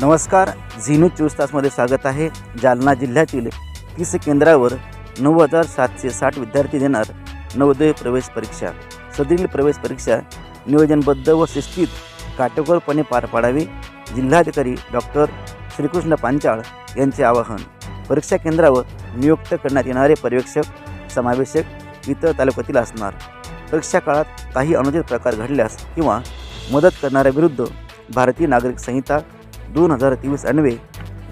नमस्कार झिनू चोवीस तासमध्ये स्वागत आहे. जालना जिल्ह्यातील तीस केंद्रावर नऊ हजार सातशे साठ विद्यार्थी देणार नवोदय प्रवेश परीक्षा. सदरील प्रवेश परीक्षा नियोजनबद्ध व शिस्तीत काटेकोरपणे पार पाडावी जिल्हाधिकारी डॉक्टर श्रीकृष्ण पांचाळ यांचे आवाहन. परीक्षा केंद्रावर नियुक्त करण्यात येणारे पर्यवेक्षक समावेशक इतर तालुक्यातील असणार. परीक्षा काळात काही अनुचित प्रकार घडल्यास किंवा मदत करणाऱ्याविरुद्ध भारतीय नागरिक संहिता दोन हजार तेवीस अन्वे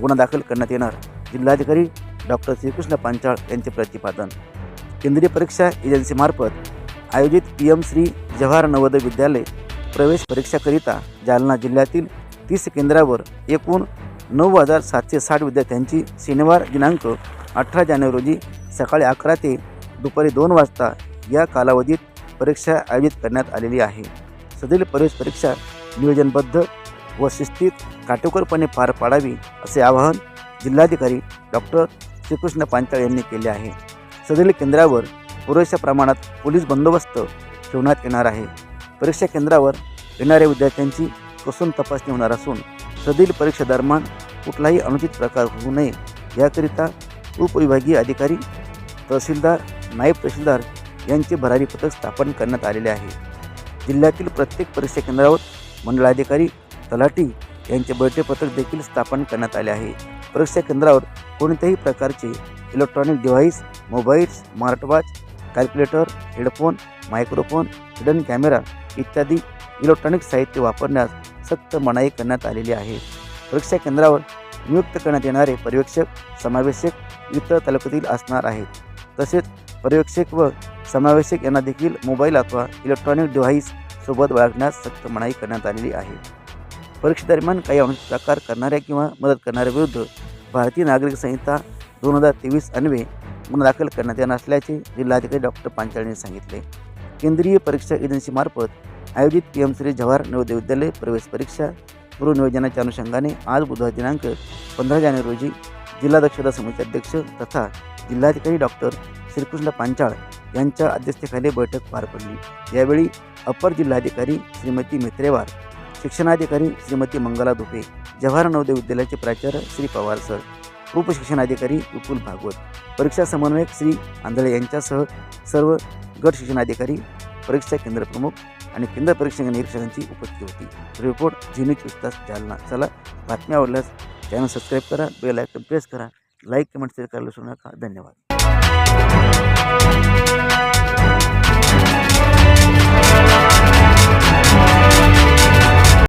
गुन्हा दाखल करण्यात येणार. जिल्हाधिकारी डॉक्टर श्रीकृष्ण पांचाळ यांचे प्रतिपादन. केंद्रीय परीक्षा एजन्सीमार्फत आयोजित पी एम श्री जवाहर नवोदय विद्यालय प्रवेश परीक्षाकरिता जालना जिल्ह्यातील तीस केंद्रावर एकूण नऊ हजार सातशे साठ विद्यार्थ्यांची शनिवार दिनांक अठरा जानेवारी रोजी सकाळी अकरा ते दुपारी दोन वाजता या कालावधीत परीक्षा आयोजित करण्यात आलेली आहे. सदरील प्रवेश परीक्षा नियोजनबद्ध व शिस्तीत काटेकोरपणे पार पाडावी असे आवाहन जिल्हाधिकारी डॉक्टर श्रीकृष्ण पांचाळ यांनी केले आहे. सदरील केंद्रावर पुरेशा प्रमाणात पोलीस बंदोबस्त ठेवण्यात येणार आहे. परीक्षा केंद्रावर येणाऱ्या विद्यार्थ्यांची कसून तपासणी होणार असून सदरील परीक्षा दरम्यान कुठलाही अनुचित प्रकार होऊ नये याकरिता उपविभागीय अधिकारी तहसीलदार नायब तहसीलदार यांचे भरारी पथक स्थापन करण्यात आलेले आहे. जिल्ह्यातील प्रत्येक परीक्षा केंद्रावर मंडळाधिकारी तलाठी यांचे बैठे देखील स्थापन करण्यात आले आहे. परीक्षा केंद्रावर कोणत्याही प्रकारचे electronic device mobile smartwatch calculator headphone microphone hidden camera इत्यादी इलेक्ट्रॉनिक साहित्य वापरण्यास सक्त मनाई करण्यात आलेली आहे. परीक्षा केंद्रावर नियुक्त करण्यात येणारे पर्यवेक्षक समावेशक इतर तालुक्यातील असणार आहेत. तसेच पर्यवेक्षक व समावेशक यांना देखील मोबाईल अथवा इलेक्ट्रॉनिक डिव्हाइस सोबत बाळगण्यास सक्त मनाई करण्यात आलेली आहे. परीक्षेदरम्यान काही अंश प्रकार करणाऱ्या किंवा मदत करणाऱ्या विरुद्ध भारतीय नागरिक संहिता दोन हजार तेवीस अन्वे गुन्हा दाखल करण्यात येणार असल्याचे जिल्हाधिकारी डॉक्टर पांचाळ यांनी सांगितले. केंद्रीय परीक्षा एजन्सीमार्फत आयोजित पी एम श्री जवाहर नवोदय विद्यालय प्रवेश परीक्षा पूर्वनियोजनाच्या अनुषंगाने आज बुधवार दिनांक पंधरा जानेवारी रोजी जिल्हा दक्षता समिती अध्यक्ष तथा जिल्हाधिकारी डॉक्टर श्रीकृष्ण पांचाळ यांच्या अध्यक्षतेखाली बैठक पार पडली. यावेळी अपर जिल्हाधिकारी श्रीमती मेत्रेवार शिक्षणाधिकारी श्रीमती मंगला धुपे जवाहर नवोदय विद्यालयाचे प्राचार्य श्री पवार सर उपशिक्षणाधिकारी विपुल भागवत परीक्षा समन्वयक श्री आंधळे यांच्यासह सर्व गट शिक्षणाधिकारी परीक्षा केंद्र प्रमुख आणि केंद्र परीक्षा निरीक्षकांची उपस्थिती होती. रिपोर्ट झिनी चोवीस चालना जालना चला बातम्या आवडल्यास चॅनल सबस्क्राईब करा बेल आयकन प्रेस करा लाईक कमेंट शेअर करायला विसरू नका. धन्यवाद.